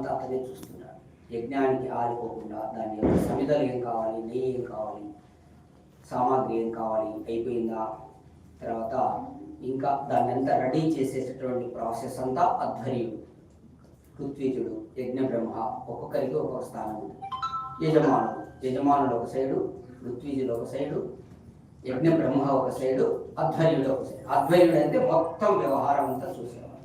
అంతా అతనే చూస్తున్నాడు యజ్ఞానికి ఆరిపోకుండా దాని యొక్క సమిధలు ఏం కావాలి నెయ్యి ఏం కావాలి సామాగ్రి ఏం కావాలి అయిపోయిందా? తర్వాత ఇంకా దాన్ని అంతా రెడీ చేసేటటువంటి ప్రాసెస్ అంతా అధ్వర్యుడు పృథ్వీజుడు యజ్ఞ బ్రహ్మ ఒక్కొక్కరికి ఒక్కొక్క స్థానం ఉంది. యజమానుడు యజమానుడు ఒక సైడు పృథ్వీజుడు ఒక సైడు యజ్ఞ బ్రహ్మ ఒక సైడు అధ్వర్యుడు ఒక సైడు. అధ్వర్యుడు అంటే మొత్తం వ్యవహారం అంతా చూసేవాడు.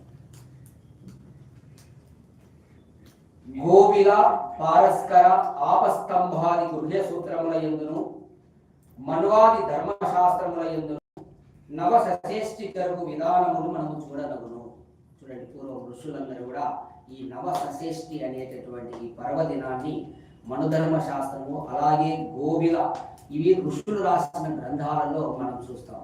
గోవిల పారస్కర ఆపస్తంభాది గుహ్య సూత్రముల ఎందును మన్వాది ధర్మశాస్త్రముల ఎందును నవ సశేష్టి జరుగు విధానములు మనము చూడనగును చూడండి పూర్వం ఋషులందరూ కూడా ఈ నవ సశేష్టి అనేటటువంటి ఈ పర్వదినాన్ని మనుధర్మ శాస్త్రము అలాగే గోవిల ఇవి ఋషులు రాసిన గ్రంథాలలో మనం చూస్తాం.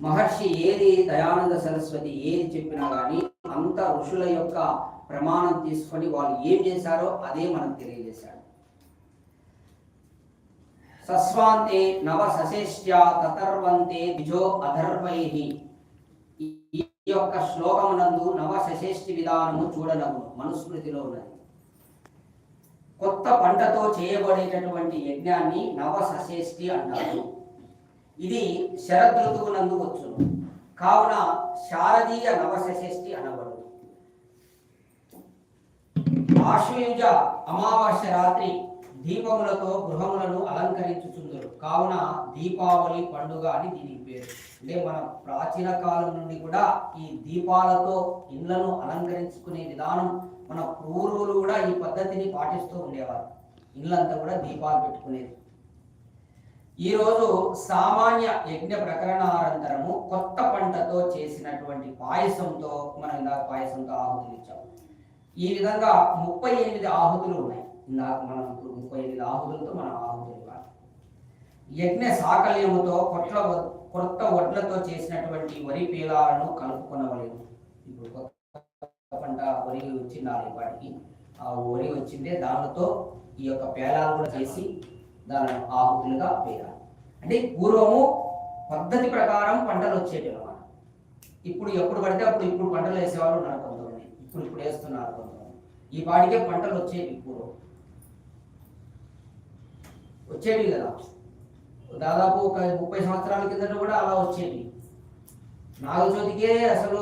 మహర్షి ఏది దయానంద సరస్వతి ఏది చెప్పినా కానీ అంత ఋషుల యొక్క ప్రమాణం తీసుకొని వాళ్ళు ఏం చేశారో అదే మనకు తెలియజేశాడు. సస్వాంతే నవ సశేష్య తతర్వంతే ద్విజో అధర్వై. ఈ యొక్క శ్లోకమునందు నవ సశేష్టి విధానము చూడనగును మనుస్మృతిలో ఉన్నది. కొత్త పంటతో చేయబడేటటువంటి యజ్ఞాన్ని నవ సశేష్టి అంటారు. ఇది శరదృతువునందు వచ్చును. కావున శారదీయ నవ సశేష్టి అనబడు ఆశ్వయుజ అమావాస్య రాత్రి దీపములతో గృహములను అలంకరించుచుందరు. కావున దీపావళి పండుగ అని దీనికి పేరు. అంటే మన ప్రాచీన కాలం నుండి కూడా ఈ దీపాలతో ఇండ్లను అలంకరించుకునే విధానం మన పూర్వులు కూడా ఈ పద్ధతిని పాటిస్తూ ఉండేవారు. ఇళ్ళంతా కూడా దీపాలు పెట్టుకునేది. ఈరోజు సామాన్య యజ్ఞ ప్రకరణానంతరము కొత్త పంటతో చేసినటువంటి పాయసంతో మనం ఇందాక పాయసంతో ఆహుతులు ఇచ్చాము ఈ విధంగా ముప్పై ఎనిమిది ఆహుతులు ఉన్నాయి. ఇందాక మనం ఇప్పుడు ముప్పై ఎనిమిది ఆహుతులతో మనం ఆహుతులు ఇవ్వాలి యజ్ఞ సాకల్యముతో కొట్ల కొత్త వడ్లతో చేసినటువంటి వరి పీలాలను కలుపుకొనవలేదు. ఇప్పుడు కొత్త పంట వరి వచ్చింది వాటికి ఆ వరి వచ్చిందే దానితో ఈ యొక్క పేలాలు కూడా చేసి దానిని ఆహుతులుగా వేయాలి అంటే పూర్వము పద్ధతి ప్రకారం పంటలు వచ్చేవి ఇప్పుడు ఎప్పుడు పడితే అప్పుడు ఇప్పుడు పంటలు వేసేవాళ్ళు ఉన్నారు ఇప్పుడు ఇప్పుడు వేస్తున్నారు కొంచెం ఈ పాటికే పంటలు వచ్చేవి పూర్వం. వచ్చేవి కదా. దాదాపు ఒక ముప్పై సంవత్సరాల కిందట కూడా అలా వచ్చేవి. నాగచోతికే అసలు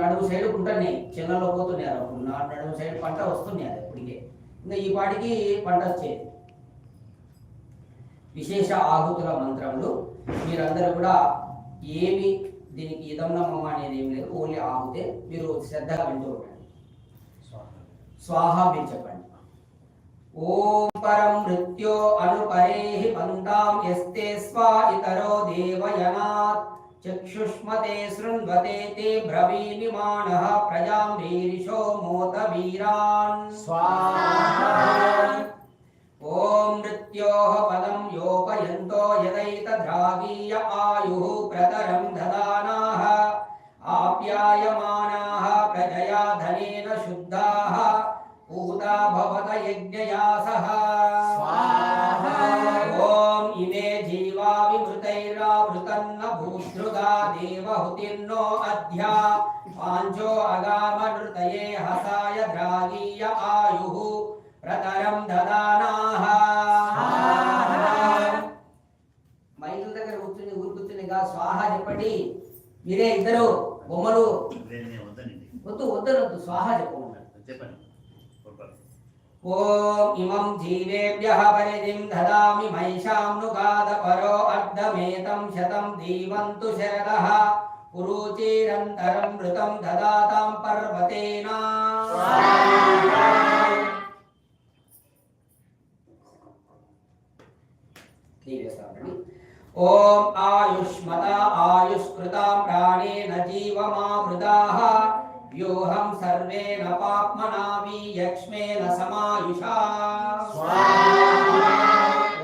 నడుము సైడ్ ఉంటున్నాయి చిన్నలో పోతున్నారు అప్పుడు నా నడుము సైడ్ పంట వస్తున్నాయి అది ఇప్పటికే. ఇంకా ఈ పాటికి పంట వచ్చేది. విశేష ఆహుతుల మంత్రములు. మీరందరూ కూడా ఏమి దీనికి ఇదమ్నమ్మ అనేది ఏం లేదు ఓన్లీ ఆగితే మీరు శ్రద్ధగా వింటూ ఉండండి. స్వాహ మీరు చెప్పండి. ఓం పరం మృత్యో అనుపరేహి పంతాం యస్తే స్వా ఇతరో దేవయనాత్ చక్షుష్మతే శృణ్వతే తే బ్రవీమిమానః ప్రజాం వీరిషో మోత వీరాన్. స్వాహ. ॐ पदम पदं योपयन्तो यदैतद्रावीय आयुः प्रतरं ददानाः आप्यायमानाः प्रजया धनेन शुद्धाः पूता भवत यज्ञयासः ॐ इमे जीवा विमृतैरावृतन्न भूश्रुता देवहुतिर्नो अध्या पाञ्चो अगामनृतये हसा। మీరే ఇద్దరు బొమ్మలు. వద్దు వద్దనొద్దు స్వాహ చెప్పండి. ఓం ఇమం జీవేభ్యః పరిధిం దదామి మహిషాం నుగాద పరో అర్ధమేతం శతం దీవంతు శరదః పురుచిరంతరం మృతం దదాతాం పర్వతేనా. ओम आयुष्मता आयुष्कृता आयुष्कृतां प्राणेन जीवमावृताः। सर्वे न पाप्मनामि यक्ष्मे न समायुषा।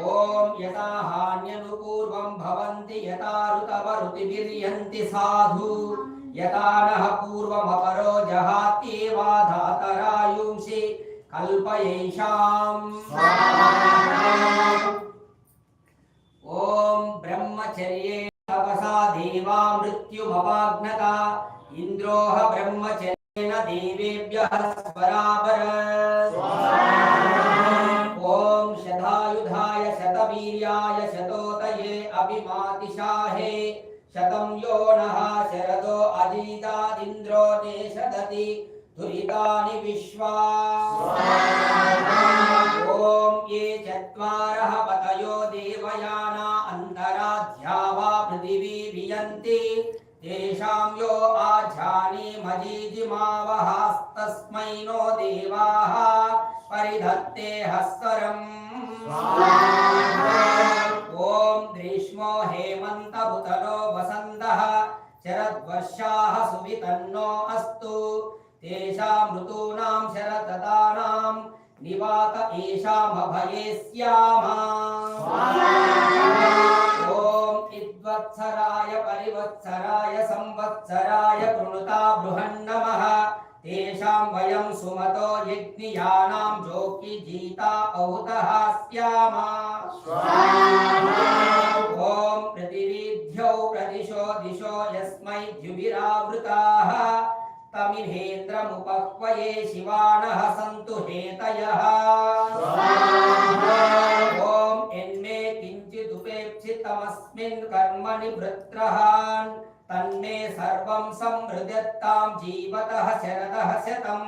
ॐ यथा हान्यनुपूर्वं भवन्ति, यथा ऋतवरुतिभिर्यन्ति साधु। यता नः पूर्वमपरो जहात्येवाधातरायुंसि कल्पयैषाम्। ब्रह्मचर्ये तपसा मृत्युभवाग्नता इन्द्रोह ब्रह्मचर्येण देवेभ्यः स्वरापर ॐ शतायुधाय शतवीर्याय शतोदये अभिमातिशाहे। शतं यो नः शरदो अजीतादिन्द्रो देशदति दुरितानि विश्वा। ॐ ये चत्वारः पतयो देवयाना। वियन्ति तेषां यो आझानीमजीजिमावहास्तस्मै नो देवाः। परिधत्ते हस्वरम् ॐ ग्रीष्मो हेमन्तबुतलो वसन्तः। शरद्वर्षाः सुवितन्नो अस्तु। तेषां ऋतूनां निवात एषामभये स्याम। ॐ इद्वत्सराय परिवत्सराय, संवत्सराय कृणुता बृहन्नमः तेषां वयं सुमतो यज्ञियानां जोकिजीता औतः स्याम ॐ पृथिवीध्यौ प्रदिशो दिशो यस्मै द्युभिरावृताः तमिहेन्द्रमुपह्वये शिवानः सन्तु हेतयः। ॐ किञ्चिदुपेक्षितमस्मिन् कर्मणि वृत्रहान् तन्मे सर्वं समृद्धतां जीवतः शरदः शतम्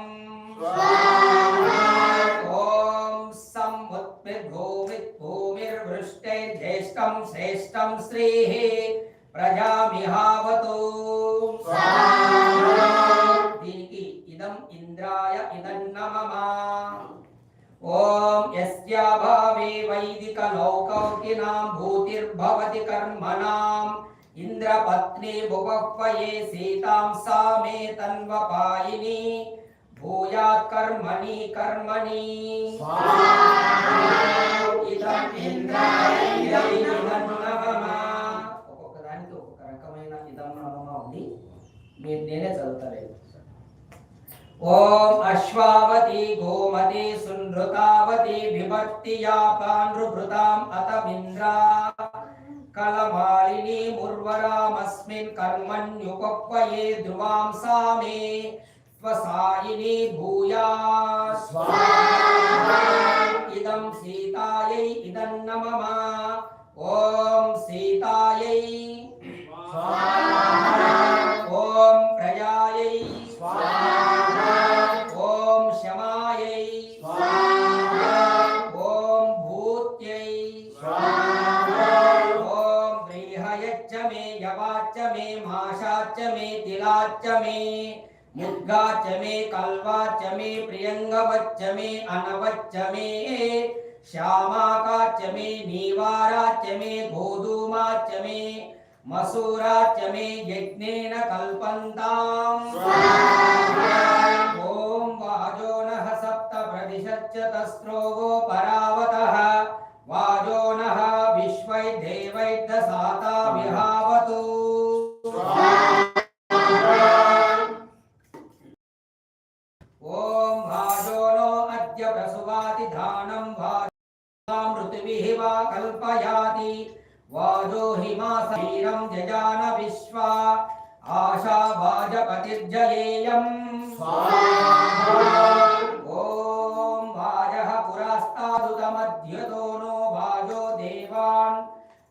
ॐ समुत्भिर्भूमित् भूमिर्वृष्टैर्ज्येष्ठं श्रेष्ठं श्रीः ప్రజామిహావతు దీనికి ఇదం ఇంద్రాయ ఇదన్నమమా ఓం యస్యాభావే వైదిక లౌకౌకినాం భూతిర్భవతి కర్మణాం. ఇంద్రపత్ని భువహ్వయే సీతాం సా మే తన్వపాయిని. భూయాత్ కర్మణి కర్మణి. ఇదం ఇంద్రాయ ఇదం ఇదన్నమమా ఒక్కొక్క దానికి ఒక్కొక్క రకమైన ఇదం నమమా ఉంది. మీరు నేనే చదువుతలేదు. ఓం అశ్వావతి గోమతి సునృతావతి విభక్తి యాపానృభృతాం అతమింద్రా కలమాలిని ముర్వరామస్మిన్ కర్మణ్యుపక్వయే ధ్రువాం సా మే స్వసాయిని భూయా ఇదం సీతాయై ఇదన్నమమా. ఓం సీతాయై. ఓం తిలాచ్చ మే ముద్గాచ్చ మే కల్వాచ్చ మే ప్రియంగవచ్చ మే అనవచ్చ మే శ్యామాకాచ్చ మే నీవారాచ్చ మే గోధూమాచ్చ మే మసూరాచ్చ మే యజ్ఞేన కల్పంతాం ఓం వాజో నః సప్త ప్రదిశచ్చ తస్రోగో పరావతః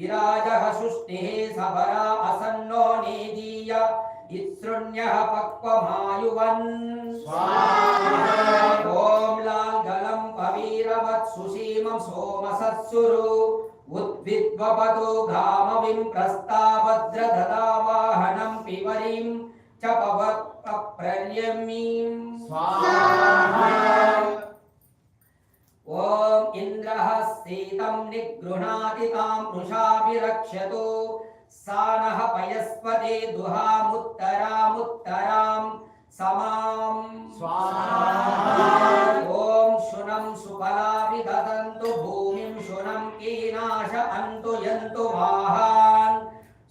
విరాజః సృష్టిः సభరా అసన్నో నేదీయ ఇత్సృణ్యః పక్వమాయువన్. ఓం లాల్గలం పవీరవత్ సుసీమం సోమసత్సురు. ఉద్విద్వపతు గామవిం ప్రస్తాభద్రదదావాహనం పివరిం చ పవత్ప్రర్యమీం ॐ इन्द्रः सीतं निगृह्णाति तां वृषाभिरक्षतु सा नः पयस्पते दुहामुत्तरामुत्तरां समां ॐ शुनं सुफला विददन्तु भूमिं शुनं कीनाश अन्तु यन्तु वाहान्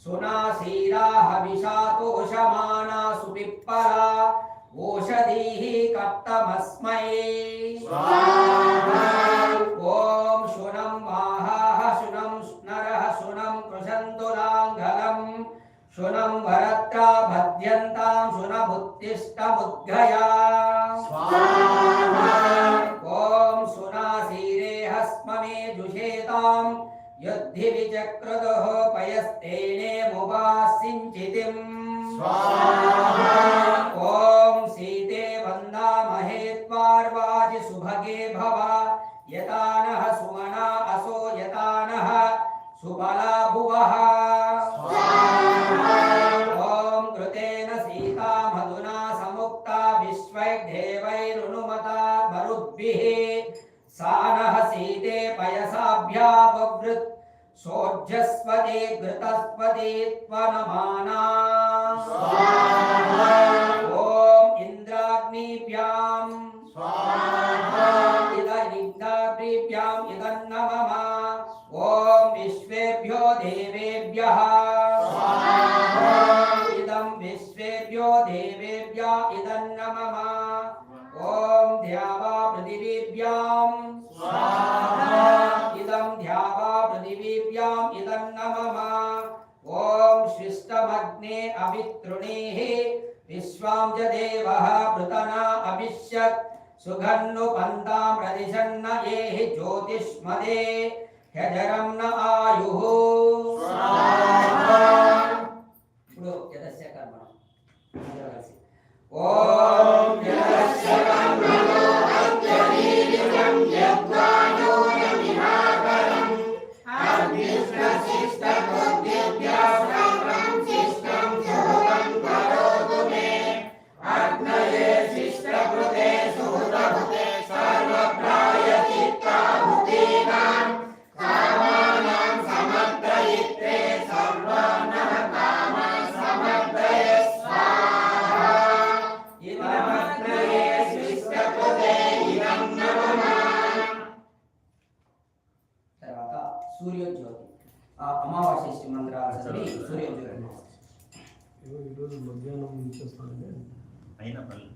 सुनाशीराहविषातोषमाणा सुपिप्पला ओषधीः कप्तमस्मै वसन्तुलाङ्घलम् शुनं भरत्रा भद्यन्तां शुनमुत्तिष्ठमुद्गया ॐ सुनासीरेहस्ममे जुषेताम् युद्धि विचक्रदुः पयस्तेने मुवासिञ्चितिम् ॐ सीते वन्दामहे त्वार्वाजि सुभगे भव। यता नः सुमना असो यता नः सुबला भुवः ॐ कृतेन सीता मधुना समुक्ता विश्वैर्देवैरुनुमता मरुद्भिः। सा नः सीते पयसाभ्या बभृत् घृतस्वते त्वनमाना। अभितृणीः विश्वां च देवः पृतना अभिष्यत्। सुगन्नु पन्तां प्रदिशन्न ये ज्योतिष्मदे। न आयुः। ఈరోజు అయినా చేస్తానండి